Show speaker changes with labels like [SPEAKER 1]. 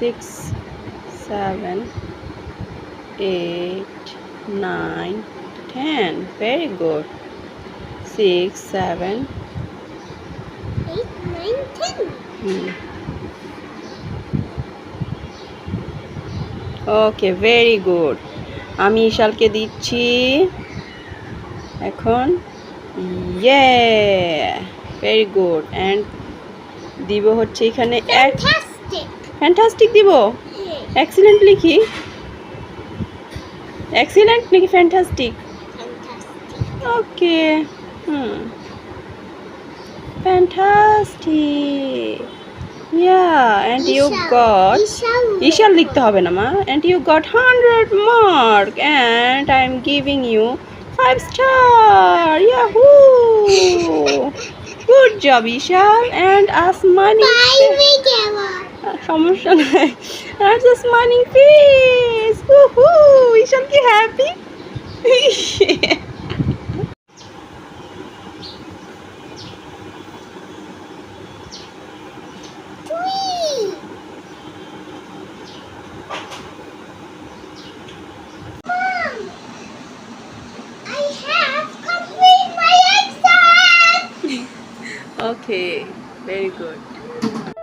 [SPEAKER 1] Six seven eight nine ten very
[SPEAKER 2] good six seven.
[SPEAKER 1] Okay very good আমি ইশালকে দিচ্ছি। এখন? ইয়ে ভেরি গুড অ্যান্ড দিব হচ্ছে এখানে এক. ফ্যান্টাস্টিক দিব. এক্সিলেন্ট লিখি। এক্সিলেন্ট নাকি
[SPEAKER 2] fantastic
[SPEAKER 1] okay hmm. Fantastic yeah and you got.
[SPEAKER 2] Ishal
[SPEAKER 1] লিখতে হবে না মা। And you got hundred mark and I am giving you five star yahoo good job Ishal and Asmani
[SPEAKER 2] Bye, Miguel.
[SPEAKER 1] সমস্যা নাই আর smiling face হু ইশাল কি happy
[SPEAKER 2] Three. Mom, I